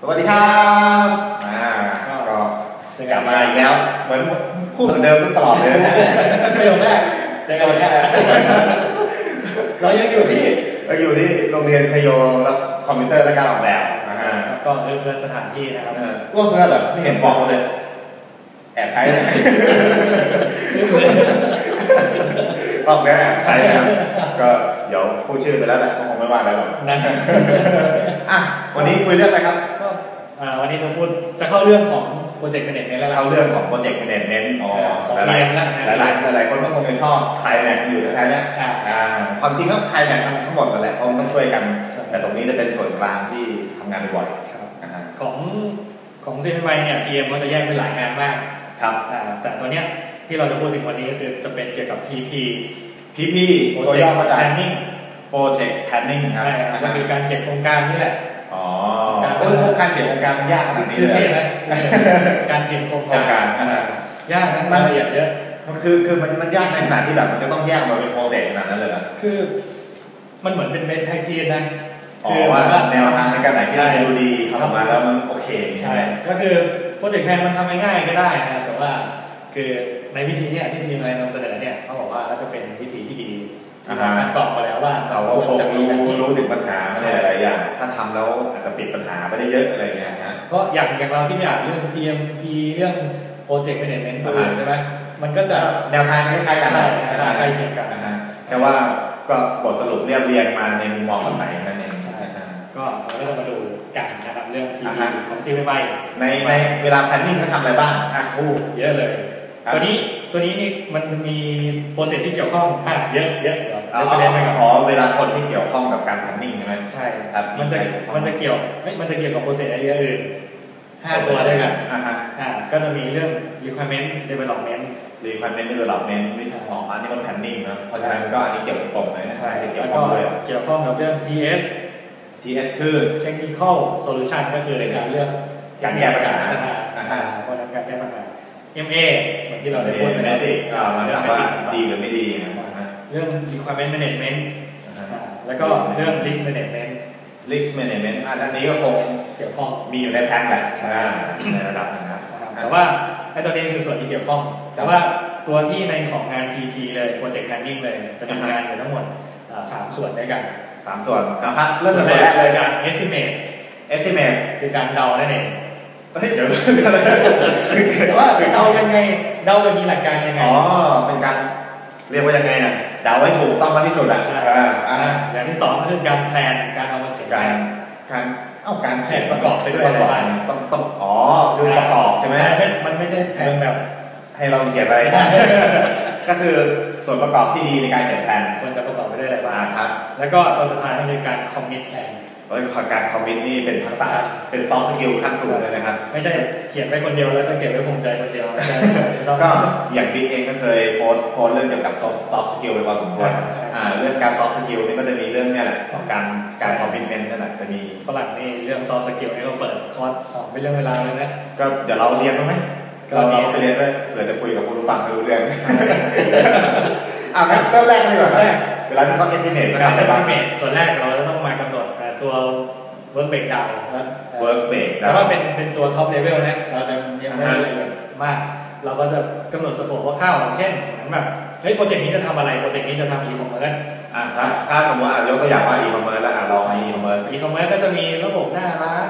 สวัสดีครับอ่าก็กลับมาอีกแล้ว เหมือนพูดเหมือนเดิมตลอดเลยนะประโยคแรกเจอกันวันแรกเรายังอยู่ที่เราอยู่ที่โรงเรียนชโยและคอมพิวเตอร์และการออกแบบอ่าก็เพื่อสถานที่นะครับเออว่าเพื่อนเหรอไม่เห็นบอกเลยแอบใช้เลยต้องแอบใช้นะครับก็เดี๋ยวพูดชื่อไปแล้วแหละเขาคงไม่ว่าอะไรหรอกนะอะวันนี้คุยเรื่องอะไรครับก็อ่า วันนี้จะพูดจะเข้าเรื่องของโปรเจกต์เมเนจเมนต์แล้วล่ะเข้าเรื่องของโปรเจกต์แมเนจเมนต์อ๋อของหลาย PM นะหลายหลายหลายหลายคนก็คงจะชอบไคลแม็กอยู่แท้ๆเนี่ยอ่าอ่าความจริงก็ไคลแม็กมันทั้งหมดนั่นแหละเพราะมันต้องช่วยกันใช่แต่ตรงนี้จะเป็นส่วนกลางที่ทำงานบ่อยครับๆนะฮะของของซีพีไมเนี่ย PM ก็จะแยกเป็นหลายงานมากครับอ่าแต่ตัวเนี้ยที่เราจะพูดถึงวันนี้ก็คือจะเป็นเกี่ยวกับ PP พี่พี่ตัวย่อมาจาก Planning Project Planning ครับใช่ครับก็คือการเก็บโครงการนี่แหละ อ๋อการโอ้ยโครงการเขียนโครงการมันยากขนาดนี้ชื่อเลเท่ยไหมการเก็บโครงโครงการอ่ายากนะรายละเอียดเยอะมันคือคือมันมันยากในขนาดที่แบบมันจะต้องแยกมาเป็นโปรเซสขนาดนั้นเลยเหรอคือ มันเหมือนเป็นเบนแพ็กเกจนะอ๋อคือว่าแบบแนวทางในการไหนที่เราจะดูดีทำออกมาแล้วมันโอเคใช่ไหมก็คือโปรเจกต์แพลนมันทำง่ายๆก็ได้นะครับแต่ว่าคือในวิธีเนี้ยที่ซีมไลนำเสนอเนี่ยเขาบอกว่าก็จะเป็นวิธีที่ดี ที่เราคัดกรองมาแล้วว่าเขาก็คงจะมีรู้แบบนี้รู้ถึงปัญหาไม่ใช่หลายๆอย่าง ถ้าทำแล้วอาจจะปิดปัญหาไปได้เยอะอะไรเงี้ยนะก็อย่างอย่างเราที่ไม่อ่านเรื่อง PMP เรื่องโปรเจกต์แมเนจเมนต์ตัวอื่นอ่าใช่ไหมมันก็จะ แนวทางคล้ายๆกันใช่แนวทางใกล้เคียงกัน นะฮะแต่ว่าก็บทสรุปเรียบเรียงมาในมุมมองคนไหนนั่นเองใช่อ่าก็เราก็จะมาดูกันนะครับเรื่อง PP อ่าฮะ ของซีมไในในเวลาแพนนิ่งเขาทำอะไรบ้างอะโอ้เยอะเลย ครับ ตัวนี้ตัวนี้นี่มันมีโปรเซสที่เกี่ยวข้องอะเยอะเยอะเดี๋ยว อ๋อเดี๋ยวแสดงไปก่อนอ๋อเวลาคนที่เกี่ยวข้องกับการแพนนิ่งใช่ไหมใช่ครับมันจะมีใครเกี่ยวข้องมันจะเกี่ยวเฮ้ยมันจะเกี่ยวกับโปรเซสอะไรอื่นห้าตัวด้วยกันอ่าฮะอ่าก็จะมีเรื่อง requirement development requirement development วิธีอ๋ออันนี้มันแพนนิ่งนะเพราะฉะนั้นก็อันนี้เกี่ยวกับตรงเลยนะเกี่ยแล้ววข้ก็องด้วยเกี่ยวข้องกับเรื่อง TS TS คือ technical solution ก็คือในการเลือกการแก้ปัญหาพัฒนาอ่าอ่าฮะเพราะฉะนั้นการแก้ปัญหา MA เหมือนที่เราได้เมพูดไปเมแล้วติกอ่ามาถามว่าเรื่องดีหรือไม่ดีนะฮะ เรื่อง requirement management อ่าอ่าฮะแล้วก็เรื่อง risk management list management อันนี้ก็คงเกี่ยวข้องมีอยู่ในแพนแหละอ่าในระดับหนึงนะนะครับแต่ว่าไอ้ตัวนี้คือส่วนที่เกี่ยวข้อง แต่ว่าตัวที่ในของงาน PP เลย Project Planning เลย จะมีงานอยู่ทั้งหมดอ่าสามส่วนด้วยกันสามส่วนนะครับเริ่มจากส่วนแรกเลยการ estimate estimate คือการเดานั่นเองเฮ้ยเดี๋ยวแต่ว่าจะเดายังไงเดาจะมีหลักการยังไงอ๋อเป็นการเรียกว่ายังไงอะ เดาให้ถูกต้องมากที่สุดอะใช่อ่าอ่าอย่างที่สองก็คือการแพลนการเอามาเขียนการการเอ้าการแผนประกอบไปด้วยประกอบอะไรบ้างต้องต้องอ๋อคือประกอบใช่ไหมแต่มันไม่ใช่แผนแบบให้เราเขียนอะไรก็คือส่วนประกอบที่ดีในการเขียนแผนควรจะประกอบไปด้วยอะไรบ้างอ่าครับ แล้วก็ตัวสุดท้ายก็คือการคอมมิตแผน เอ้ยการคอมมิตนี่เป็นทักษะเป็นซอฟต์สกิลขั้นสูงเลยนะครับ ไม่ใช่เขียนไว้คนเดียวแล้วก็เก็บไว้ภูมิใจคนเดียวไม่ใช่ต้องก็อย่างบิ๊กเองก็เคยโพสต์โพสต์เรื่องเกี่ยวกับซอฟต์สกิลไปพอสมควรใช่อ่าเรื่องการซอฟต์สกิลนี่ก็จะมีเรื่องเนี่ยแหละของการการคอมมิตเมนต์นั่นแหละจะมีฝรั่งนี่เรื่องซอฟต์สกิลนี่ก็เปิดคอร์สสอนเป็นเรื่องเวลาเลยนะก็เดี๋ยวเราเรียนบ้างไหมก็เราเรียนเราไปเรียนด้วยเผื่อจะคุยกับคุณผู้ฟังไม่รู้เรื่องอ่างั้นก็แรกกันดีกว่าครับแรกเวลาที่เขา estimate ก็การทำอะไรบ้าง estimate ส่วนแรกเราจะ ต้องมากำหนดเอ่อตัว work breakdown แล้วเอ่อ work break แต่ว่าเป็นเป็นตัว top level นะเราจะยังไม่อ่าได้ฮะละเอียดมาก เราก็จะกำหนดสโคปคร่าวๆอย่างเช่นเหมือนแบบเฮ้ยโปรเจกต์นี้จะทำอะไรโปรเจกต์นี้จะทำ e-commerce อ่าถ้าถ้าสมมติอะยกตัวอย่างว่า e-commerce แล้วอะลองมา e-commerce e-commerce ก็จะมีระบบหน้าร้าน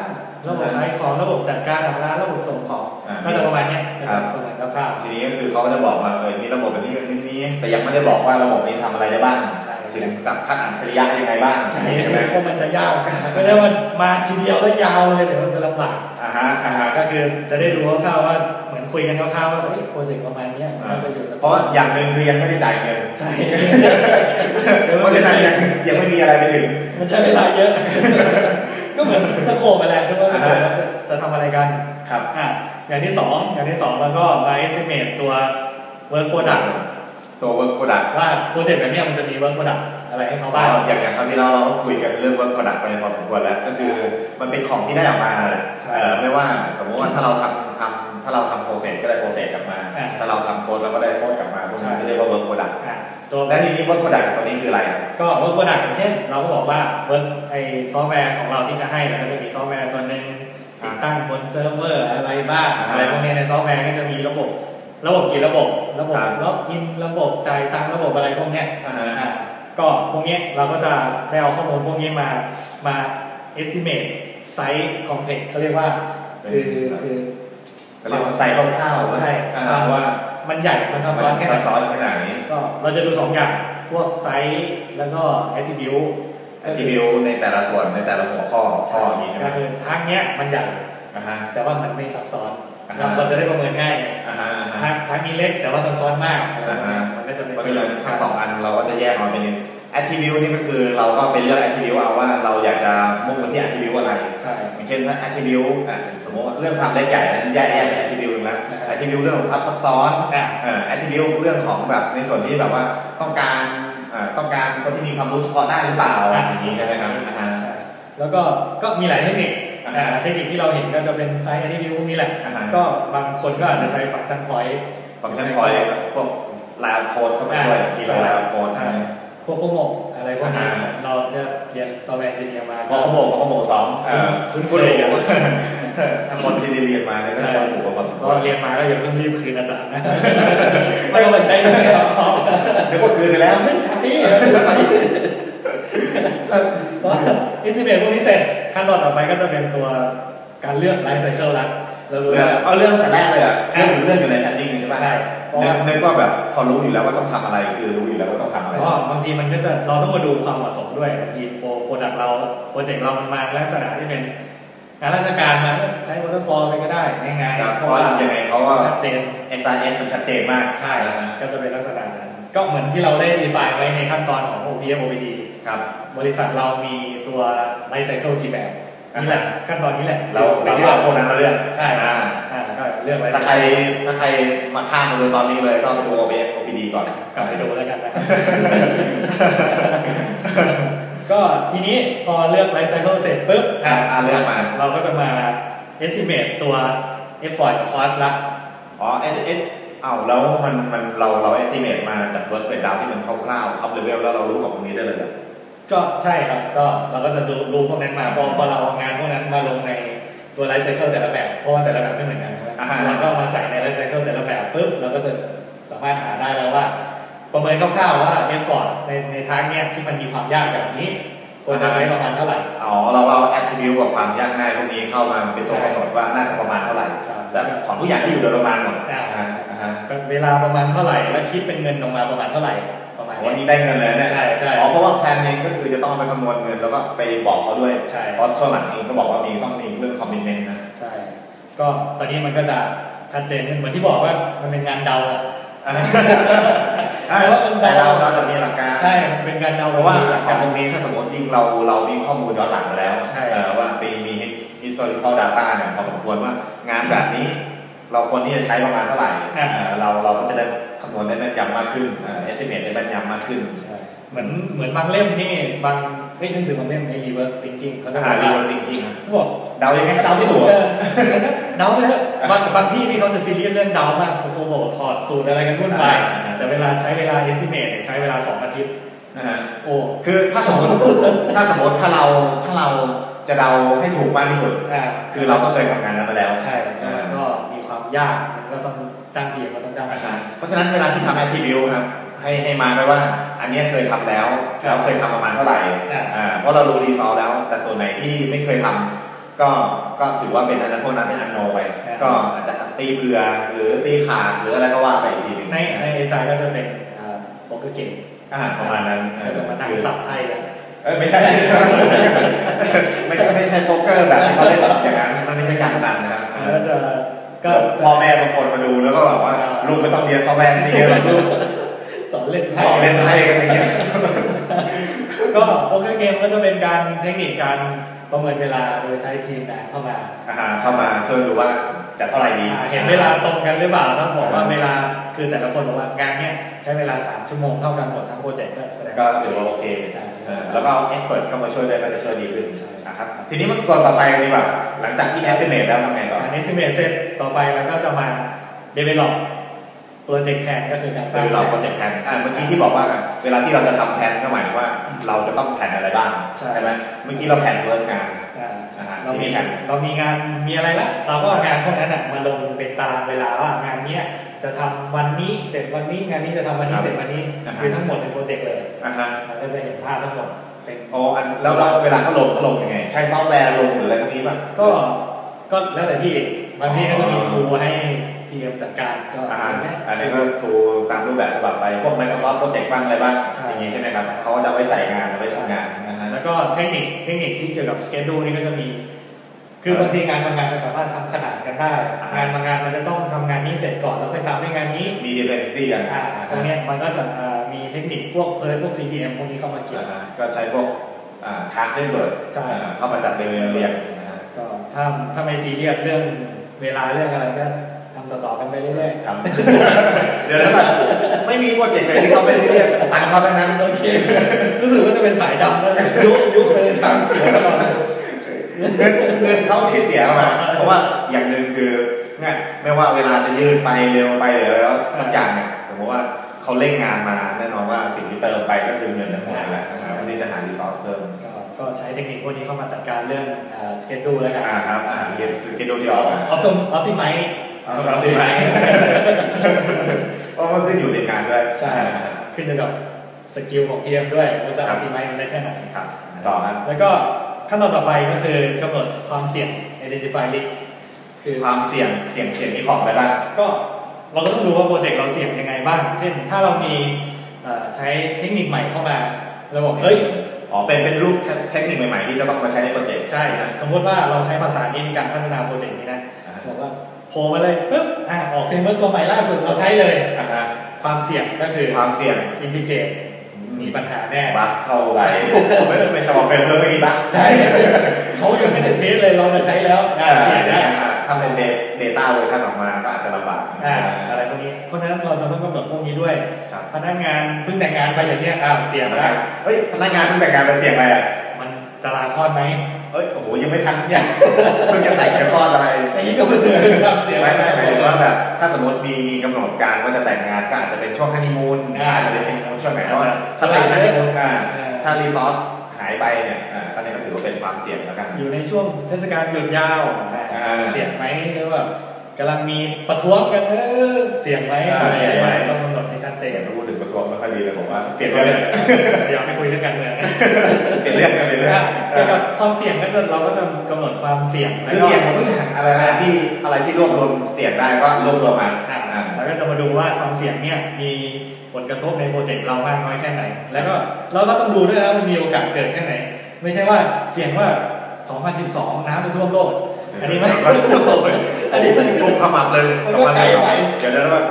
ระบบขายของระบบจัดการหลังร้านระบบส่งของอ่าก็จะประมาณเนี้ยครับประมาณคร่าวทีนี้ก็คือเขาก็จะบอกว่าเออมีระบบแบบนี้แบบนี้นี้แต่ยังไม่ได้บอกว่าระบบนี้ทำอะไรได้บ้างๆใช่ ถึงกับขั้นอัจฉริยะยังไงบ้างใช่ใช่ไหมเพราะมันจะยาวไม่ใช่มันมาทีเดียวแล้วยาวเลยเดี๋ยวมันจะลำบากอ่าฮะอ่าฮะก็คือจะได้รู้คร่าวๆว่าเหมือนคุยกันคร่าวๆว่าเฮ้ยโปรเจกต์ประมาณเนี้ยมันจะอยู่สักเพราะอย่างหนึ่งคือยังไม่ได้จ่ายเงินใช่เพราะฉะนั้นยังยังไม่มีอะไรไปถึงมันใช้เวลาเยอะ ก็เหมือนสโคปไปแล้วด้วยว่าสโคปว่าจะจะทำอะไรกันครับอะอย่างที่สองอย่างที่สองแล้วก็มา estimate ตัว work product ตัว work product ว่าโปรเจกต์แบบเนี้ยมันจะมี work product อะไรให้เขาบ้าบ้างอย่างอย่างคราวที่เราเราก็คุยกันเรื่อง work product ไปพอสมควรแล้ว ก็คือมันเป็นของที่ได้ออกมาแหละใช่เออไม่ว่าสมมติว่าถ้าเราทำทำถ้าเราทำโปรเซสก็ได้โปรเซสกลับมาอ่าถ้าเราทำโค้ดเราก็ได้โค้ดกลับมาพวกนั้นก็เรียกว่า work product อะตัวและทีนี้ work product ตัวนี้คืออะไรครับก็ work product อย่างเช่น เราก็บอกว่า work ไอซอฟต์แวร์ของเราที่จะให้แล้วก็จะมีซอฟต์แวร์ตัวหนึ่งที่ตั้งบนเซิร์ฟเวอร์อะไรบ้างอ่าฮะอะไรพวกนี้ในซอฟต์แวร์ก็จะมีระบบ ระบบกี่ระบบ ระบบครับล็อกอิน ระบบจ่ายตังค์ระบบอะไรพวกเนี้ยอ่าฮะอ่าก็พวกเนี้ยเราก็จะได้เอาข้อมูลพวกนี้มามา estimate size complex เขาเรียกว่าคือคือเขาเรียกว่าไซส์คร่าวๆใช่อ่าว่ามันใหญ่ มันซับซ้อนแค่ไหซันบซ้อนขนาดนี้ก็เราจะดูสองอย่าง พวกไซส์แล้วก็ attribute แอทริบิวในแต่ละส่วนในแต่ละหัวข้อข้ออย่างนี้ใช่ไหมก็คือทางเนี้ยมันใหญ่อ่าฮะแต่ว่ามันไม่ซับซ้อนอ่าฮะ เราเราจะได้ประเมินง่ายไงอ่าฮะอ่าทาฮะงทางนี้เล็กแต่ว่าซับซ้อนมากอะไรอ่าฮะมันก็จะเป็นเพราะฉะนั้นทั้งสองอันเราก็จะแยกออกเป็นแอทริบิวนี่ก็คือเราก็ไปเลือกแอทริบิวเอาว่าเราอยากจะมุ่งไปที่แอทริบิวอะไรใช่อย่างเช่นถ้า attribute อะสมมติว่าเรื่องความเล็กใหญ่นั้นแยกแยก attribute นะ attribute เรื่องของความซับซ้อนอ่าเอ่อ attribute เรื่องของแบบในส่วนที่แบบว่าต้องการเอ่อต้องการคนที่มีความรู้เฉพาะด้านหรือเปล่าอ่าอย่างนี้ใช่ไหมครับอ่าฮะใช่แล้วก็ก็มีหลายเทคนิคอ่าอ่า เทคนิคที่เราเห็นก็จะเป็นไซส์ attribute พวกนี้แหละอ่าฮะก็บางคนก็อาจจะใช้ฟังก์ชัน point ฟังก์ชันพอยพวกลายโค้ดเข้ามาช่วยมีลายโค้ดใช่โคโคโมกอะไรพวกนี้อ่าเราจะเรียนซอฟต์แวร์เจเนียมาพอเขาโบกเขาโบกสองเอ่อคุ้นๆคุณเลยหอะมูถ้าคนที่เรียนมาเนี่ยก็จะคุ้นหูกันหมก็ดเรียนมาก็อย่าเพิ่งรีบคืนอาจารย์นะไม่ต้องมาใช้เลยเดี๋ยวก็คืนไปแล้วไม่ใช้ไม่ใช้อิสเมลพวกนี้เสร็จ ขั้นตอนต่อไปก็จะเป็นตัวการเลือกไลฟ์ไซเคิลละเรารู้เรื่องแล้ว เอาเรื่องแต่แรกเลยอะเรื่องเรื่องอยู่ในแพนดิ้งใช่ไหมใช่เพราะนึว่ากนึกว่าแบบพอรู้อยู่แล้วว่าต้องทำอะไรคือรู้อยู่แล้วว่าต้องทำอะไร เพราะว่าบางทีมันก็จะเราต้องมาดูความเหมาะสมด้วยบางทีโปรโปรดักเราโปรเจกต์เรามันมาลักษณะที่เป็นงานราชการมาก็ใช้ waterfall ไปก็ได้ง่ายครับๆเพราะว่ายังไงเขาก็ ชัดเจน SIS มันชัดเจนมากใช่นะฮะ ก็จะเป็นลักษณะนั้น ก็เหมือนที่เราได้ define ไว้ในขั้นตอนของ OPM OPD ครับบริษัทเรามีตัว life cycle กี่แบบอ่าฮะนี่แหละขั้นตอนนี้แหละเราไปเราเลืก็อกเอาพวกนั้นมาเลือกใช่อ่าอ่าก็เลือก life ถ้าใคร cycle ถ้าใครมาข้ามมาดูตอนนี้เลยก็ไปดู OBS OPD ก่อนกลับไปดูแล้วกันนะก็ทีนี้พอเลือก life cycle เสร็จปุ๊บครับอ่าเลือกมา เราก็จะมา estimate ตัว effort กับ cost ละอ๋อ S S เอาแล้วมันมันเราเรา estimate มาจาก work breakdown ที่มันคร่าวๆ top level แล้วเรารู้ของตรงนี้ได้เลยเหรอ ก็ใช่ครับก็เราก็จะดูรู้พวกนั้นมาพอพอเราเอางานพวกนั้นมาลงในตัว life cycle แต่ละแบบเพราะว่าแต่ละแบบไม่เหมือนกันใช่ไหมอ่าฮะ เราก็มาใส่ใน life cycle แต่ละแบบปุ๊บเราก็จะสามารถหาได้แล้วว่า ประเมินคร่าวๆว่า effort ในในทางเนี้ยที่มันมีความยากแบบนี้ควรจะใช้ประมาณเท่าไหร่ อ๋อเราเอา attribute กับความยากง่ายพวกนี้เข้ามาเป็นตัวกำหนดว่าน่าจะประมาณเท่าไหร่ ครับแล้วของทุกอย่างก็อยู่โดยประมาณหมดอ่าอ่า อ่าฮะเวลาประมาณเท่าไหร่ แล้วคิดเป็นเงินออกมาประมาณเท่าไหร่ประมาณวันนี้นี้ได้เงินเลยเนี่ยใช่ แพลนเองก็คือจะต้องเอาไปคำนวณเงินแล้วก็ไปบอกเขาด้วยใช่ เพราะช่วงหลังเองก็บอกว่ามีต้องมีเรื่องคอมมิชเมนต์นะ ใช่ ก็ตอนนี้มันก็จะชัดเจนขึ้นเหมือนที่บอกว่ามันเป็นงานเดาอะใช่แต่เราเราจะมีหลักการ ใช่มันเป็นการเดาเพราะว่าหลักของการตรงนี้ถ้าสมมติจริงเราเรามีข้อมูลย้อนหลังมาแล้วใช่ เอ่อว่าปีมี historical data เนี่ยพอสมควรว่างานแบบนี้ เราควรที่จะใช้ประมาณเท่าไหร่เอ่อเราเราก็จะได้คำนวณได้แม่นยำมากขึ้นเอ่อ estimate ได้แม่นยำมากขึ้น ใช่ เหมือนเหมือนบางเล่มนี่บางเฮ้ยหนังสือบางเล่มใน reverse thinking เขาจะหาบอกรีว่าเวิร์จริงๆครับเขาบอกเดายังไงก็เดาไม่ถูกเออเดาไปเถอะบางบางที่นี่เขาจะซีเรียสเรื่องเดามากเขาเขาบอกถอดสูตรอะไรกันวุ่นวายอ่าแต่เวลาใช้เวลา estimate เนี่ยใช้เวลาสองอาทิตย์นะฮะโอ้คือถ้าสมมติถ้าสมมติถ้าเราถ้าเราจะเดาให้ถูกมากที่สุดอ่าคือเราต้องเคยทำงานนั้นมาแล้วใช่แล้วก็มีความยากมันก็ต้องจ้างทีมก็ต้องจ้างนะทีฮะมเพราะฉะนั้นเวลาที่ทำ attribute ครับ ให้ให้มาไว้ว่า อันเนี้ยเคยทำแล้วครับแล้วเคยทำประมาณเท่าไหร่อ่าอ่าเพราะเรารู้รีซอลแล้ว แต่ส่วนไหนที่ไม่เคยทำก็ก็ถือว่าเป็นอันนั้นพวกนั้นเป็นอันโนไปครับก็อาจจะตีเผื่อหรือตีขาดหรืออะไรก็ว่าไปอีกทีหนึงในในเอจายก็จะเป็นอ่าโปรเกอร์เกมอ่าประมาณนั้นเอก็อจะมานั่งคือสับไพ่กันเออไม่ใช่ไม่ใช่ไม่ใช่โป๊กเกอร์แบบที่เขาเล่นอย่างนั้นมันไม่ใช่การพนันนะครับแล้วก็จะก็พ่อแม่บางคนมาดูแล้วก็แบบว่าลูกไม่ต้องเรียนซอฟต์แวร์จริงๆหรอกลูกสอน เล่นสไพ่อนเล่นไพ่กันอย่างเงี้ยก็โปรเกอร์เกมก็จะเป็นการเทคนิคการประเมินเวลาโดยใช้ทีมงานเข้ามาอ่าฮะเข้ามาช่วยดูว่าจะเท่าไหร่ดีอ่าเห็นเวลาตรงกันหรือเปล่าต้องบอกว่าเวลาคือแต่ละคนบอกว่างานเนี้ยใช้เวลา 3 ชั่วโมงเท่ากันหมดทั้งโปรเจกต์ก็แสดงก็ว่าถือว่าโอเคอ่าเออแล้วก็เอ็กซ์เพรสเข้ามาช่วยด้วยก็จะช่วยดีขึ้นนะครับทีนี้มันส่วนต่อไปกันดีกว่า หลังจากที่ estimate แล้วทำไงต่ออันนี้ซิเมเซตต่อไปแล้วก็จะมา develop project plan ก็คือการสสร้างรุปเราโปรเจกต์แผนอ่าเมื่อกี้ที่บอกว่าเวลาที่เราจะทำแผนก็หมายถึงว่า เราจะต้องแผนอะไรบ้างใช่ไหมเมื่อกี้เราแผนเวิร์กงานอ่าอ่าฮะเราทีมีนี้กันเรามีงานมีอะไรละเราก็เอางานพวกนั้นอะมาลงเป็นตารางเวลาว่างานเนี้ยจะทำวันนี้เสร็จวันนี้งานนี้จะทำวันนี้เสร็จวันนี้คือทั้งหมดเป็นโปรเจกต์เลยอ่าฮะมันก็จะเห็นภาพทั้งหมดเป็นอ๋ออันแล้วเราเวลาเขาลงเขาลงยังไง ใช้ซอฟต์แวร์ลงหรืออะไรพวกนี้ป่ะก็ก็แล้วแต่ที่บางที่ก็จะมีทูให้ ทีมจัดการก็อ่าอย่างเงี้ยอันนี้ก็ทูตามรูปแบบฉบับไปพวก Microsoft Project บ้างอะไรบ้างใช่อย่างนี้ใช่ไหมครับเขาก็จะเอาไว้ใส่งานเอาไว้ทำงานนะฮะแล้วก็เทคนิคเทคนิคที่เกี่ยวกับสเกจดูนี่ก็จะมี คือบางทีงานบางงานมันสามารถทำขนาดกันได้ งานบางงานมันจะต้องทำงานนี้เสร็จก่อนแล้วไปตามด้วยงานนี้มี dependency กันอ่าพวกเนี้ยมันก็จะเอ่อมีเทคนิคพวกเพิร์พวก CPM พวกนี้เข้ามาเกี่ยวอ่าฮะก็ใช้พวกอ่าทาร์กเบิร์ดใช่เข้ามาจัดเรียงเรียงนะฮะก็ถ้าถ้าไม่ซีเรียสเรื่องเวลาเรื่องอะไรก็ทำ ต่อๆกันไปเรื่อยครับ เดี๋ยวนะก่อนไม่มีโปรเจกต์ไหนที่เขาไม่ได้เรียกตังค์เขาทั้งนั้นๆโอเครู้สึกว่าจะเป็นสายดำแล้วยุบยุบไปในทางเสียตลอดเงินเงินเขาที่เสียมา เพราะว่าอย่างหนึ่งคือเนี่ยไม่ว่าเวลาจะยืดไปเร็วไปหรืออะไรแล้วสักอย่างเนี่ยสมมติว่าเขาเร่งงานมาแน่นอนว่าสิ่งที่เติมไปก็คือเงินทั้งหมดนั่นแหละนะครับไม่ได้จะหารีซอสเพิ่มก็ก็ใช้เทคนิคพวกนี้เข้ามาจัดการเรื่องสเกจดูแล้วกันอ่าครับอ่าเรียนสกิลดูที่ออกมาออฟติออฟติไม เอาเราสิไหมเพราะมันขึ้นอยู่ในงานด้วยใช่ขึ้นอยู่กับสกิลของ PM ด้วยว่าจะออฟติไมมันได้แค่ไหนครับต่อครับแล้วก็ขั้นตอนต่อไปก็คือกำหนดความเสี่ยง identify risk คือความเสี่ยงเสี่ยงเสี่ยงที่ของอะไรบ้างก็เราก็ต้องดูว่าโปรเจกต์เราเสี่ยงยังไงบ้าง เช่น ถ้าเรามีเอ่อใช้เทคนิคใหม่เข้ามาเราบอกเฮ้ยอ๋อเป็นเป็นรูปเทคนิคใหม่ๆที่จะต้องมาใช้ในโปรเจกต์ใช่สมมติว่าเราใช้ภาษานี้ในการพัฒนาโปรเจกต์นี้นะบอกว่า โผล่มาเลยปุ๊บอะออกเฟรมเวิร์กตัวใหม่ล่าสุดเราใช้เลย อ่าฮะความเสี่ยงก็คือความเสี่ยงอินทิเกรตมีปัญหาแน่บัคเท่าไหร่ไม่ไม่ใช่บอกเฟรมเวิร์กไม่กี่บัคใช่เขายังไม่ได้เทสเลยเราจะใช้แล้วอะเสี่ยงนะถ้าเป็นเดต้าเวอร์ชันออกมาก็อาจจะลำบากอ่าอะไรพวกนี้ เพราะฉะนั้นเราจะต้องกำหนดพวกนี้ด้วยครับพนักงานเพิ่งแต่งงานไปอย่างเนี้ยอ้าวเสี่ยงนะเฮ้ยพนักงานเพิ่งแต่งงานไปเสี่ยงอะไรอะมันจะลาคลอดไหม เอ้ยโอ้โหยังไม่ทันยังเพิ่งจะแต่งจะคลอดอะไรอันนี้ก็ไม่ถือความเสี่ยงไม่ไม่หมายถึงว่าแบบถ้าสมมติมีมีกำหนดการว่าจะแต่งงานก็อาจจะเป็นช่วงฮันนีมูนอ่าอาจจะเป็นฮันนีมูนช่วงไหนเพราะว่าถ้าเป็นฮันนีมูนอ่าถ้ารีซอสหายไปเนี่ยอ่าก็เนี่ยก็ถือว่าเป็นความเสี่ยงแล้วกัน อยู่ในช่วงเทศกาลหยุดยาวอ่าเสี่ยงไหมหรือว่ากำลังมีประท้วงกันเออเสี่ยงไหมอ่าอะไรเสี่ยงไหมต้องกำหนดให้ ชัดเจนเห็นพูดถึงประท้วงไม่ค่อยดีเลยผมว่าเปลี่ยนเรื่องเดี๋ยวไม่คุยเรื่องการเมืองเปลี่ยนเรื่องกันเปลี่ยนเรื่องเกี่ยวกับความเสี่ยงก็จะเราก็จะกำหนดความเสี่ยงคือเสี่ยงหมดทุกอย่างอะไรอะไรที่อะไรที่รวบรวมเสี่ยงได้ก็รวบรวมมาอ่าอ่าแล้วก็จะมาดูว่าความเสี่ยงเนี่ยมีผลกระทบในโปรเจกต์เรามากน้อยแค่ไหน แล้วก็เราก็ต้องดูด้วยนะมันมีโอกาสเกิดแค่ไหน ไม่ใช่ว่าเสี่ยงว่า 2012 น้ำจะท่วมโลกอันนี้ไม่อันนี้มันจุกขมับเลยมันก็ไกลไปเดี๋ยวเดี๋ยวแล้ว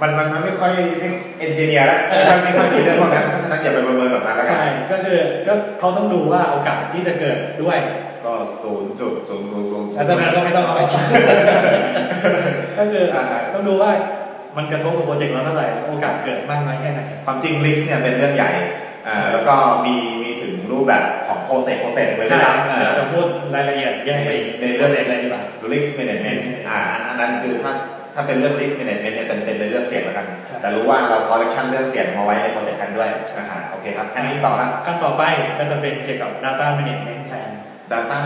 มันมันมันไม่ค่อยไม่เอนจิเนียร์แล้วไม่ค่อยมีเรื่องพวกนั้นเพราะฉะนั้นอย่าไปประเมินแบบนั้นแล้วกันใช่ก็คือก็เขาต้องดูว่าโอกาสที่จะเกิดด้วยก็ศูนย์จุดศูนย์ศูนย์ศูนย์อาจารย์ก็ไม่ต้องเอาไปคิดก็คืออ่าฮะต้องดูว่ามันกระทบกับโปรเจกต์เราเท่าไหร่โอกาสเกิดมากน้อยแค่ไหนความจริงลิสต์เนี่ยเป็นเรื่องใหญ่อ่าแล้วก็มีมีถึงรูปแบบของโปรเซสโปรเซสเลยด้วยซ้ำเดี๋ยวจะพูดรายละเอียดแยกไปในในเรื่เรื่อองงเซนอะไรดีกว่า risk management อ่าอันอันนั้นคือถ้า ถ้าเป็นเรื่อง risk management เนี่ยเต็มเต็มเป็นเรื่องเสี่ยงแล้วกัน ใช่ แต่รู้ว่าเรา collection เรื่องเสี่ยงมาไว้ในโปรเจกต์กันด้วยอ่าโอเคครับอันนี้ต่อครับ ขั้นต่อไปก็จะเป็นเกี่ยวกับ data management plan data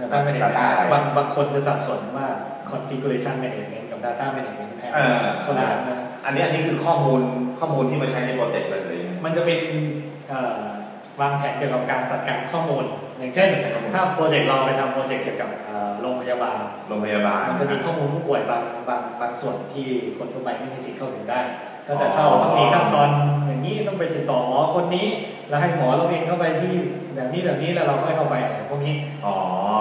data management data อะไร บางบางคนจะสับสนว่า configuration management กับ data management plan เออ คนละอันนะอันนี้อันนี้คือข้อมูลข้อมูลที่มาใช้ในโปรเจกต์เลยหรือยังไงมันจะเป็นเอ่อวางแผนเกี่ยวกับการจัดการข้อมูล อย่างเช่นถ้าโปรเจกต์เราไปทำโปรเจกต์เกี่ยวกับเอ่อโรงพยาบาลโรงพยาบาล มันจะมีข้อมูลผู้ป่วยบางบางบางส่วนที่คนทั่วไปไม่มีสิทธิ์เข้าถึงได้ ก็จะเข้าอ๋อต้องมีขั้นตอนอย่างนี้ต้องไปติดต่อหมอคนนี้ แล้วให้หมอเราเองเข้าไปที่แบบนี้แบบนี้แล้วเราก็เข้าไปอะไรพวกนี้ อ๋อ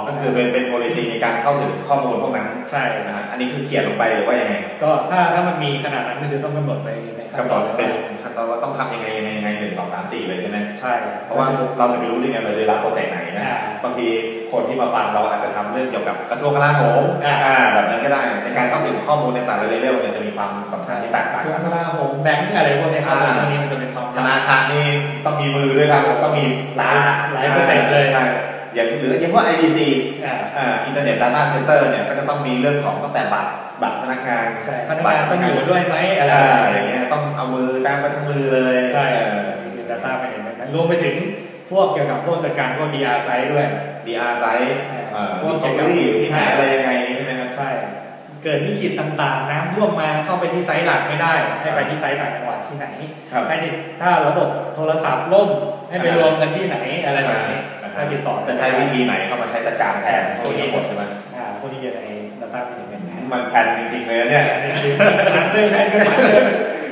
ก็คือเป็นเป็น policy ในการเข้าถึงข้อมูลพวกนั้น ใช่นะฮะอันนี้คือเขียนลงไปหรือว่ายังไง ก็ถ้าถ้ามันมีขนาดนั้นก็คือต้องกำหนดไปในขั้น กำหตนอนดเป็นขั้นตอนว่าต้องทำยังไงยังไงยังไงหนึ่งสองสามสี่เลยใช่ไหมใช่ เพราะว่าเราจะไม่รู้ได้ไงเราจะรับโปรเจกต์ไหนนะอ่าบางทีคนที่มาฟังเราอาจจะทำเรื่องเกี่ยวกับกระทรวงกลาโหมอ่าอ่าแบบนั้นก็ได้ ในการเข้าถึงข้อมูลในแต่ละเลเวลเนี่ยจะมีความสำคัญที่แตกต่างส่วนกันกลาโหมแบงก์อะไรพวกเนี้ยข้อมูลอ่าพวกนี้มันจะเป็นความธนาคารนี่ต้องมีมือด้วยครับต้องมีหลายหลายสเต็ปเลยใช่ อย่างหรืออย่างว่า IDC อ่าอ่าอินเทอร์เน็ต Data Center เนี่ยก็จะต้องมีเรื่องของตั้งแต่บัตรบัตรพนักงานใช่พนักงานต้องอยู่ด้วยไหมอะไรอ่าอย่างเงี้ยต้องเอามือแต้มไปทั้งมือเลยใช่เออนี่คือ data management นะรวมไปถึงพพวกเกี่ยวกับพวกจัดการพวก DR site ด้วย DR site เอ่อพวกรีคอเวอรี่อยู่ที่ไหนอะไรยังไงใช่ไหมครับใช่เกิดวิกฤตต่างๆ น้ำท่วมมาเข้าไปที่ไซต์หลักไม่ได้ให้ไปที่ไซต์ต่างจังหวัดที่ไหนครับให้ติดถ้าระบบโทรศัพท์ล่มให้ไปรวมกันที่ไหนอะไรแบบนี้ อ่าถ้าติดต่อจะใช้วิธีไหนเข้ามาใช้จัดการแทนพวกนี้หมดใช่ไหมอ่าพวกนี้อยู่ใน Data Management แผนมันแผ่นจริงๆเลยเนี่ยนี่คือนันเลยแผนกันมาเลย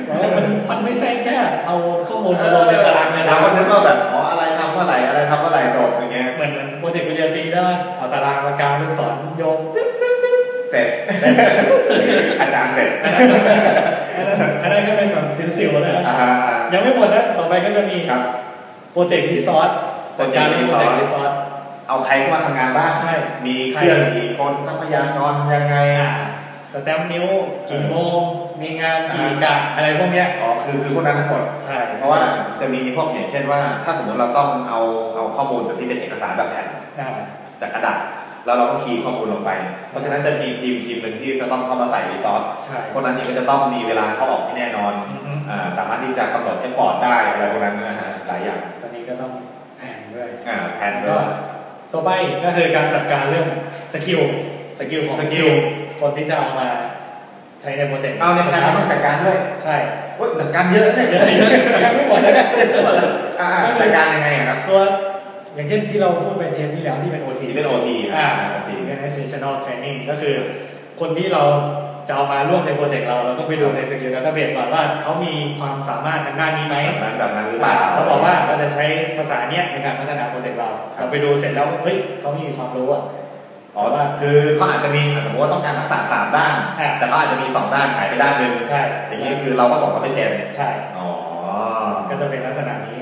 แต่ว่ามันมันไม่ใช่แค่เอาข้อมูลมาลงในตารางเวลาเราก็นึกว่าแบบอ๋ออะไรทำเมื่อไหร่อะไรทำเมื่อไหร่จบอย่างเงี้ยเหมือนเหมือนโปรเจกต์วิทยาตีได้ไหมเอาตารางมากางลูกศรโยงปึ๊บปึ๊บปึ๊บเสร็จอาจารย์เสร็จอันนั้นอันนั้นก็เป็นแบบสิวๆนะอ่าฮะยังไม่หมดนะต่อไปก็จะมีครับโปรเจกต์รีซอส จัดการเรื่องโปรเจกต์รีซอสเอาใครเข้ามาทำงานบ้างใช่ มีเครื่องกี่คนทรัพยากรยังไงอ่าสแตมป์นิ้วกี่โมงมีงานกี่กะอะไรพวกเนี้ยอ๋อคือคือพวกนั้นทั้งหมดใช่เพราะว่าจะมีพวกอย่างเช่นว่า ถ้าสมมติเราต้องเอาเอาข้อมูลจากที่เป็นเอกสารแบบแผ่นอ่าจากกระดาษแล้วเราต้องคีย์ข้อมูลลงไป เพราะฉะนั้นจะมีทีมทีมหนึ่งที่จะต้องเข้ามาใส่รีซอสใช่พวกนั้นเองก็จะต้องมีเวลาเข้าออกที่แน่นอนอือฮึอ่าสามารถที่จะกำหนดเอฟฟอร์ดได้อะไรพวกนั้นนะฮะหลายอย่างตอนนี้ก็ต้องแผน ด้วยอ่าแผนก็ก็ต่อไปก็คือการจัดการเรื่องสกิลสกิลของสกิลคนที่จะเอามาใช้ในโปรเจกต์เอาในแผนก็ต้องจัดการด้วยใช่โอ๊ยจัดการเยอะเนี่ยเยอะเยอะยังไม่หมดเลยนะอ่าอ่าจัดการยังไงอะครับตัวอย่างเช่นที่เราพูดไปเทปที่แล้วที่เป็น OT ที่เป็น OT อ่าอ่า OT organizational training ก็คือคนที่เรา จะเอามาร่วมในโปรเจกต์เราเราต้องไปดูในสกิลดัตเตอร์เบสก่อนว่าเขามีความสามารถทางด้านนี้ไหมแบบนั้นแบบนั้นหรือเปล่าเราบอกว่าเราจะใช้ภาษาเนี้ยในการพัฒนาโปรเจกต์เราครับเราไปดูเสร็จแล้วเฮ้ยเขาไม่มีความรู้อะอ๋อคือเขาอาจจะมีสมมติว่าต้องการทักษะสามด้านอ่าแต่เขาอาจจะมีสองด้านหายไปด้านหนึ่งใช่อย่างนี้คือเราก็ส่งเขาไปเทรนใช่อ๋อก็จะเป็นลักษณะนี้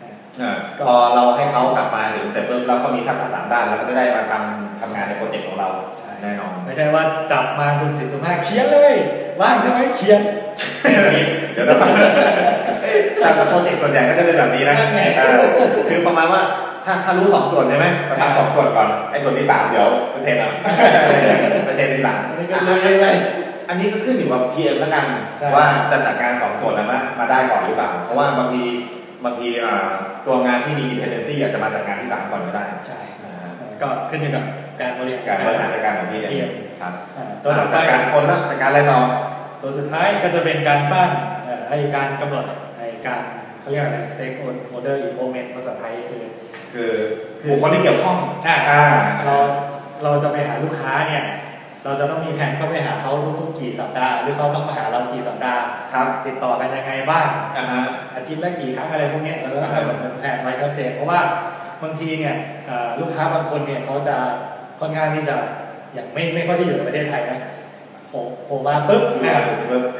อ่าอ่าพอเราให้เขากลับมาถึงเสร็จปุ๊บแล้วเขามีทักษะสามด้านแล้วก็จะได้มาทำทำงานในโปรเจกต์ของเราใช่ แน่นอน ไม่ใช่ว่าจับมาสุ่มสี่สุ่มห้าเขียนเลย ว่างใช่ไหมเขียนแค่นี้เดี๋ยวนะแต่แต่โปรเจกต์ส่วนใหญ่ก็จะเป็นแบบนี้นะนั่นไงเออคือประมาณว่าถ้าถ้ารู้สองส่วนใช่ไหมไปทำสองส่วนก่อนไอ้ส่วนที่สามเดี๋ยวไปเทรนเอาไปเทรนทีหลังอันนี้ก็เลยเลยอันนี้ก็ขึ้นอยู่กับ PM แล้วกันใช่ว่าจะจัดการสองส่วนนั้นมามาได้ก่อนหรือเปล่า เพราะว่าบางทีบางทีอ่าตัวงานที่มี dependency อาจจะมาจากงานที่สามก่อนก็ได้ ใช่อ่าก็ขึ้นอยู่กับ การบริหารการบริหารจัดการของ PM PM ครับอ่าตัวต่อไปจัดการคนแล้วจัดการอะไรต่อตัวสุดท้ายก็จะเป็นการสร้างเอ่อไอการกำหนดไอการเขาเรียกอะไร stakeholder involvement ภาษาไทยคือคือ คือบุคคลที่เกี่ยวข้องอ่าอ่าเราเราจะไปหาลูกค้าเนี่ยเราจะต้องมีแผนเข้าไปหาเขาทุกๆกี่สัปดาห์หรือเขาต้องมาหาเรากี่สัปดาห์ครับติดต่อกันยังไงบ้างอ่าฮะอาทิตย์ละกี่ครั้งอะไรพวกเนี้ยเราก็ต้องอ่ากำหนดเป็นแผนไว้ชัดเจนเพราะว่าบางทีเนี่ยเอ่อลูกค้าบางคนเนี่ยเขาจะ ค่อนข้างที่จะอย่างไม่ไม่ค่อยได้อยู่ในประเทศไทยนะผมผมมาปุ๊บคืออะ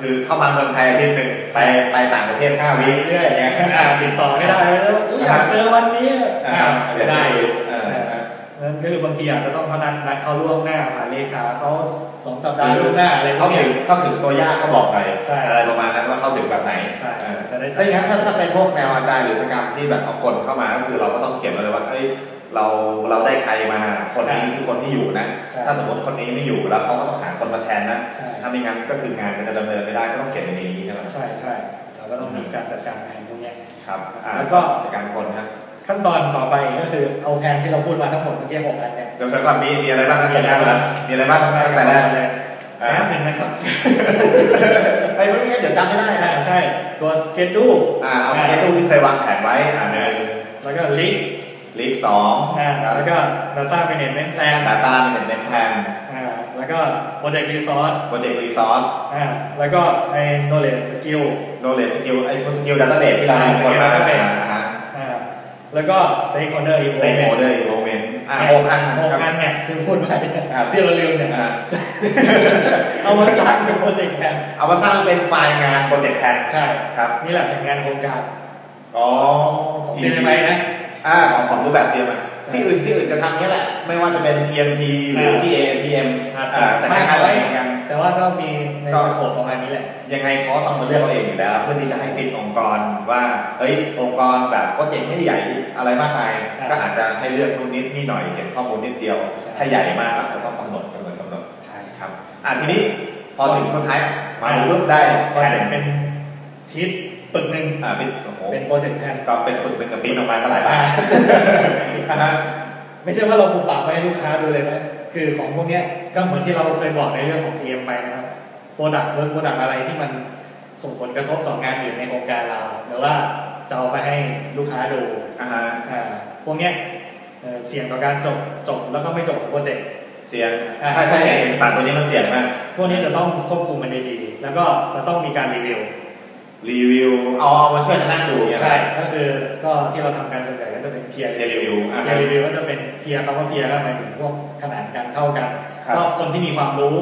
คือเข้ามาเมืองไทยอาทิตย์หนึ่งไปไปต่างประเทศห้าไปวิเรื่อยๆอ่าติดต่อไม่ได้แล้วอยากเจอวันนี้อ่าอ่าไม่ได้อ่าอ่านั่นก็คือบางทีอาจจะต้องเขานัดนัดเขาล่วงหน้าผ่านเลขาเขาสองสัปดาห์ล่วงหน้าอะไรพวเข้ากถึเนี้งยเข้าถึงตัวยากก็บอกหน่อยใช่อะไรประมาณนั้นว่าเข้าถึงแบบไหนใช่อ่าจะได้ถ้าอย่างนั้นถ้าถ้าเป็นพวกแนวอาจารย์หรือสกรรมที่แบบเอาคนเข้ามาก็คือเราก็ต้องเขียนมาเลยว่าเอ้ย เราเราได้ใครมาคนนี้คือคนที่อยู่นะใช่ถ้าสมมติคนนี้ไม่อยู่แล้วเขาก็ต้องหาคนมาแทนนะใช่ถ้าไม่งั้นก็คืองานมันจะดำเนินไม่ได้ก็ต้องเขียนในนี้ใช่ไหมใช่ใช่เราก็ต้องมีการจัดการแผนพวกเนี้ยครับอ่าแล้วก็จัดการคนครับขั้นตอนต่อไปก็คือเอาแผนที่เราพูดมาทั้งหมดเมื่อกี้หกอันเนี่ยเดี๋ยวก่อนมีมีอะไรบ้างนะมีอะไรบ้างนะมีอะไรบ้างตั้งแต่แรกเลยอ่าแป๊บหนึ่งนะครับไอ้พวกนี้เดี๋ยวจำไม่ได้ใช่นะใช่ตัวสเกจดูอ่าเอาสเก็ตตู้ที่เคยวางแผนไว้อ่าหนึ่งแล้วก็ลิส ลีกสองอ่าแล้วก็ data management plan ดาต้าเป็นเน็ตแพนอ่าแล้วก็ project resource โปรเจกต์รีซอสอ่าแล้วก็ไอ้ knowledge skill โนเลสกิลไอ้พวกสกิลดัตต้าเบสที่เราอ่ามีคนมา skill database อ่าฮะอ่าแล้วก็ stakeholder สเต็กโฮ involvement เดอร์โมเมนต์อ่าหกอันหกครับอันเนี่ยที่พูดไปเนี่ยอ่าที่เราลืมเนี่ยอ่าเอามาสร้างเป็นโปรเจกต์แผนเอามาสร้างเป็นไฟล์งานโปรเจกต์แพนใช่ครับนี่แหละเป็นงานโครงการอ๋อของ CMI นะ อ่าของของรูปแบบ CMI ที่อื่นที่อื่นจะทำเนี้ยแหละ ไม่ว่าจะเป็น PMP หรืออ่า CA PM อาจอ่าจะแต่คล้ายๆกันเหมือนกันแต่ว่าถ้ามีในก็สโคปประมาณนี้แหละ ยังไงเขาก็ต้องมาเลือกเอาเองอยู่แล้ว เพื่อที่จะให้สิทธิ์องค์กรว่า เอ้ย องค์กรแบบโปรเจกต์ไม่ได้ใหญ่อะไรมากมายครับก็อาจจะให้เลือกนู่นนิดนี่หน่อยเขียนข้อมูลนิดเดียว ถ้าใหญ่มากก็อาจจะต้องกำหนดกำหนดกำหนด ใช่ครับ อะทีนี้พอถึงสุดท้ายมารูปได้พอเสร็จเป็นทิศปึกหนึ่งอ่าเป็นโอ้โห เป็นโปรเจกต์แพนก็เป็นปึกหนึ่งกับปิ้นออกมาก็หลายบาทอ่าฮะไม่ใช่ว่าเราปุบปากไปให้ลูกค้าดูเลยนะคือของพวกเนี้ยก็เหมือนที่เราเคยบอกในเรื่องของ CM ไปนะครับโปรดักต์เวิร์กโปรดักต์อะไรที่มันส่งผลกระทบต่องานอื่นในโครงการเราหรือว่าจะเอาไปให้ลูกค้าดูอ่าฮะอ่าพวกเนี้ยเอ่อเสี่ยงต่อการจบจบแล้วก็ไม่จบของโปรเจกต์เสียงอ่าใช่ใช่เอกสารตัวนี้มันเสียงมากพวกนี้จะต้องควบคุมมันดีๆแล้วก็จะต้องมีการรีวิว รีวิวเอาเอามาช่วยกันนั่งดูเนี่ยใช่ก็คือก็ที่เราทำกันส่วนใหญ่ก็จะเป็นเทียร์เทียร์รีวิวอ่าเทียร์รีวิวก็จะเป็นเทียร์คำว่าเทียร์ก็หมายถึงพวกขนาดกันเท่ากันครับก็คนที่มีความรู้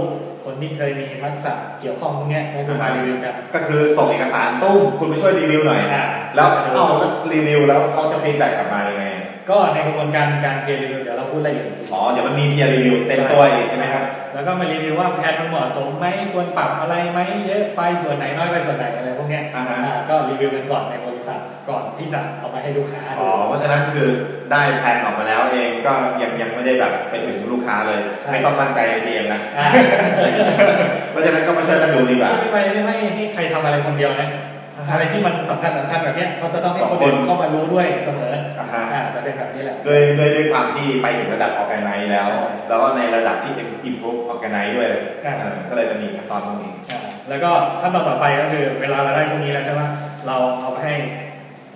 คนที่เคยมีทักษะเกี่ยวข้องพวกเนี้ยก็จะมารีวิวกัน ก็คือส่งเอกสารตุ้มคุณไปช่วยรีวิวหน่อยอ่าแล้วเอาแล้วรีวิวแล้วเขาจะฟีดแบ็กกลับมายังไง ก็ในกระบวนการการเทียร์รีวิวเดี๋ยวเราพูดละเอียดอีกทีอ๋อเดี๋ยวมันมีเพียรีวิวเต็มตัวอีกใช่ไหมครับ แล้วก็มารีวิวว่าแผนมันเหมาะสมไหมควรปรับอะไรไหมเยอะไปส่วนไหนน้อยไปส่วนไหนอะไรพวกเนี้ยอ่าฮะอ่าก็รีวิวกันก่อนในบริษัทก่อนที่จะเอาไปให้ลูกค้าอ๋ดูอเพราะฉะนั้นคือได้แผนออกมาแล้วเองก็ยังยังไม่ได้แบบไปถึงลูกค้าเลยใช่ไม่ต้องมั่นใจในพีเอ็มนะอ่าเพราะฉะนั้นก็มาช่วยกันดูดีกว่าช่วยไปไม่ให้ให้ใครทำอะไรคนเดียวนะ อ่าฮะอะไรที่มันสำคัญสำคัญแบบเนี้ยเขาจะต้องให้สองคนคนอื่นเข้ามารู้ด้วยเสมออ่าฮะอ่าจะเป็นแบบนี้แหละด้วยด้วยด้วยความที่ไปถึงระดับออแกไนแล้วใช่แล้วก็ในระดับที่อิมพูฟออแกไนด้วยอ่าเออก็เลยจะมีขั้นตอนพวกนี้อ่าแล้วก็ขั้นตอนต่อไปก็คือเวลาเราได้พวกนี้แล้วใช่ไหมเราเอาไปให้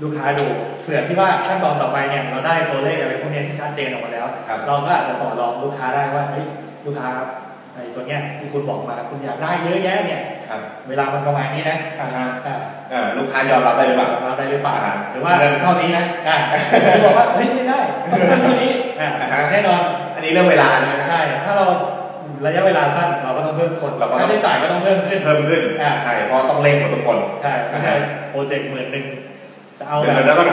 ลูกค้าดูเผื่อที่ว่าขั้นตอนต่อไปเนี่ยเราได้ตัวเลขอะไรพวกเนี้ยที่ชัดเจนออกมาแล้วครับเราก็อาจจะต่อรองลูกค้าได้ว่าเฮ้ยลูกค้าครับไอ้ตัวเนี้ยที่คุณบอกมาคุณอยากได้เยอะแยะเนี่ย ครับเวลามันประมาณนี้นะอ่าฮะอ่าเออลูกค้ายอมรับได้หรือเปล่าเราได้หรือเปล่าอ่าหรือว่าเงินเท่านี้นะอ่าคือบอกว่าเฮ้ยไม่ได้ต้องสั้นเท่านี้อ่าอ่าฮะแน่นอน อันนี้เรื่องเวลาใช่ไหมครับใช่ ถ้าเราระยะเวลาสั้นเราก็ต้องเพิ่มคนเราก็ต้องค่าใช้จ่ายก็ต้องเพิ่มขึ้นเพิ่มขึ้นอ่าใช่เพราะต้องเร่งหมดทุกคนใช่ไม่ใช่โปรเจกต์หมื่นหนึ่งจะเอาเดี๋แบยวบแล้วก็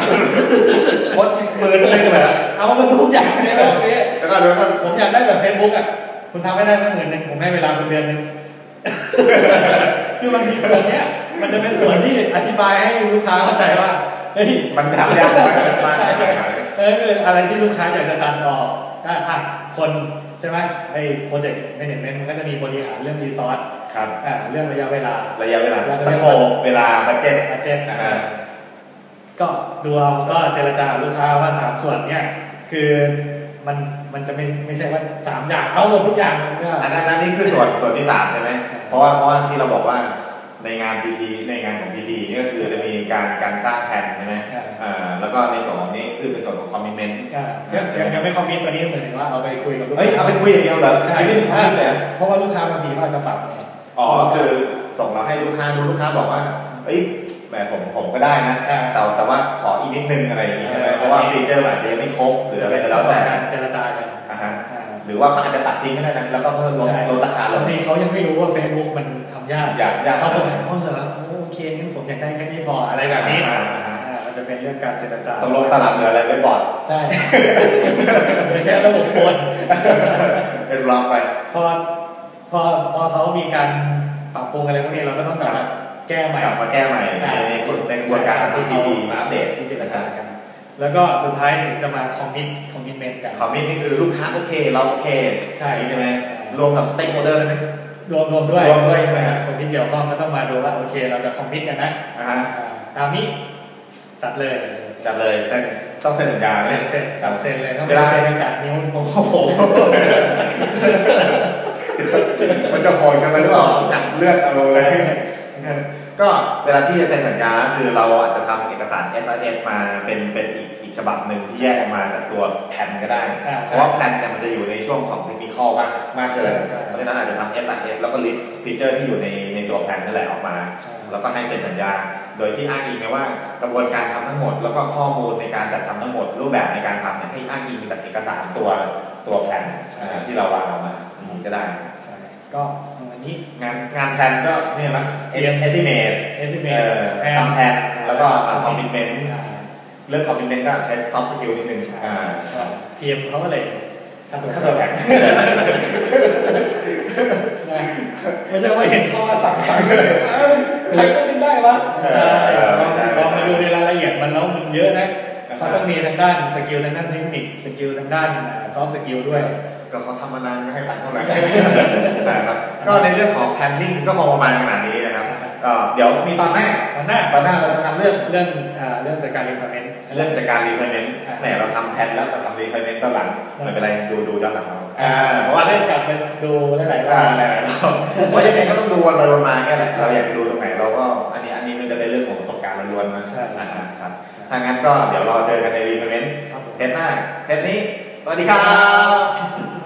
โคตรหมื่นหนึงเลยเหรอเอามันทุกอย่างเลยนะพี่แล้วก็เดี๋ยวก็ผมอยากได้แบบเฟซบุ๊กอะคุณทำไม่ได้ไม่หมื่นหนึ่งผมให้เวลาเป็นเดือนหนึ่ง คือบางทีส่วนเนี้ยมันจะเป็นส่วนที่อธิบายให้ลูกค้าเข้าใจว่าเฮ้ยมันทำยากมากมากใช่มากเออคืออะไรที่ลูกค้าอยากจะตัดออกอะอะคนใช่ไหมไอ้โปรเจกต์แมเนจเมนต์มันก็จะมีบริหารเรื่องรีซอสครับอ่าเรื่องระยะเวลา ระยะเวลาระยะเวลาสโคปเวลาบัตเจ็ตบัดเจ็ตอ่าก็ดูเอาก็เจรจากับลูกค้าว่าสามส่วนเนี่ยคือมันมันจะไม่ไม่ใช่ว่าสามอย่างเอาหมดทุกอย่างก็อันนั้นอันนี้คือส่วนส่วนที่สามใช่ไหม เพราะว่าเพราะว่าที่เราบอกว่าในงาน PT ในงานของ PT นี่ก็คือจะมีการการสร้างแผนใช่ไหมใช่อ่าแล้วก็ในส่วนของนี้คือเป็นส่วนของคอมมิชเมนต์อ่ายังยังยังไม่คอมมิตตัวนี้เหมือนถึงว่าเอาไปคุยกับลูกเฮ้ยเอาไปคุยอย่างเดียวเหรอใช่ยังไม่ถึงคอมมิชเลยเหรอเพราะว่าลูกค้าบางทีเขาอาจจะปรับไงอ๋อก็คือส่งเราให้ลูกค้าดูลูกค้าบอกว่าเอ้ยแหมผมผมก็ได้นะอ่าแต่แต่ว่าขออีกนิดนึงอะไรอย่างนี้ใช่ไหมเพราะว่าฟีเจอร์มันอาจจะยังไม่ครบหรืออะไรก็แล้วแต่ รือว่าเขาอาจจะตัดทิ้งก็ได้นะแล้วก็เพิ่มลดใช่ลดราคาลบางงทีเขายังไม่รู้ว่า Facebook มันทำยากอยากอยากเขาบอกว่าอ๋อเหรอโอเคงั้นผมอยากได้แค่นี้พออะไรแบบนี้อ่าอ่าอ่าอ่ามันจะเป็นเรื่องการเจรจาตกลงตลับเหลืออะไรไว้บอร์ดใช่เป็นแค่ระบบโคนเป็นบล็อกไปพอพอพอเขามีการปรับปรุงอะไรพวกนี้เราก็ต้องกลับมาแก้ใหม่กลับมาแก้ใหม่ในในกฎในกระบวนการทางทีดีมาอัปเดตที่เจรจากัน แล้วก็สุดท้ายถึงจะมาคอมมิตคอมมิตเมนต์กัน คอมมิตนี่คือลูกค้าโอเค เราโอเคใช่ใช่ไหมรวมกับสเต็กโฮเดอร์ได้ไหมรวมรวมด้วยรวมด้วยใช่ไหมครับคนที่เกี่ยวข้องก็ต้องมาดูว่าโอเค เราจะคอมมิตกันนะอ่าฮะอ่าตามนี้จัดเลยจัดเลยเซ็นต้องเซ็นสัญญาไหมเซ็นเซ็นจับเซ็นเลยถ้าเวไม่ลาเซ็นกัดนิ้วโอ้โหมันจะโคนกันไปหรือเปล่ากัดเลือดเอาเลย ก็เวลาที่จะเซ็นสัญญาคือเราอาจจะทำเอกสาร S S มาเป็นเป็นอีกอีกฉบับหนึ่งที่แยกออกมาจากตัวแผ่นก็ได้ อ่าเพใช่ราะว่าแพลนเนี่ยมันจะอยู่ในช่วงของเทคนิคมากมากเกินใช่ใช่ เพราะฉะนั้นอาจจะทำ S S แล้วก็ลิสต์ฟีเจอร์ที่อยู่ในในตัวแพลนนั่นแหละออกมาใช่แล้วก็ให้เซ็นสัญญา โดยที่อ้างอิงไงว่ากระบวนการทำทั้งหมด แล้วก็ข้อมูลในการจัดทำทั้งหมด รูปแบบในการทำเนี่ยให้อ้างอิงมาจากเอกสารตัวตัวแผนอ่าที่เราวางออกมาอย่างนี้ก็ได้ ใช่ก็วั นนี้ งานงานแผนก็เนี่ยนะเอเอติเมตเอสเมเอ่อทำแผนแล้วก็คอมมิชเมนต์เรื่องคอมมิชเมนต์ก็ใช้ซอฟต์สกิลนิดนึงอ่าเทียมเขาก็เลยทำค่าตัวแผนไม่ใช่ว่าเห็นเขามาสั่งสั่งเอ้ยใครก็เป็นได้วะใช่ลองลองมาดูในรายละเอียดมันแล้วมันเยอะนะเขาต้องมีทางด้านสกิลทางด้านเทคนิคสกิลทางด้านซอฟต์สกิลด้วย ก็เขาทำมานานก็ให้ตังค์เท่าไหร่นะครับก็ในเรื่องของ planning ก็คงประมาณขนาดนี้นะครับก็เดี๋ยวมีตอนหน้าตอนหน้าตอนหน้าเราจะทำเรื่องเรื่องอ่าเรื่องจัดการ requirement เรื่องจัดการรีไฟเมนต์อ่าแหมเราทำแผนแล้วเราทำรีไฟเมนต์ตอนหลังอ่าไม่เป็นไรดูดูย้อนหลังเราอ่าอ่าเพเพราะราะว่าว่าได้กลับไปดูหลายๆรออ่าบแหละเราเพราะยังไงก็ต้องดูวันไปวันมาแค่แหละเราอยากจะดูตรงไหนเราก็อันนี้อันนี้มันจะเป็นเรื่องของประสบการณ์ล้วนๆนะใช่อ่าครับถ้างั้นก็เดี๋ยวเราเจอกันในรีไฟเมนต์ครับผมเทปหน้าเทปนี้สวัสดีครับ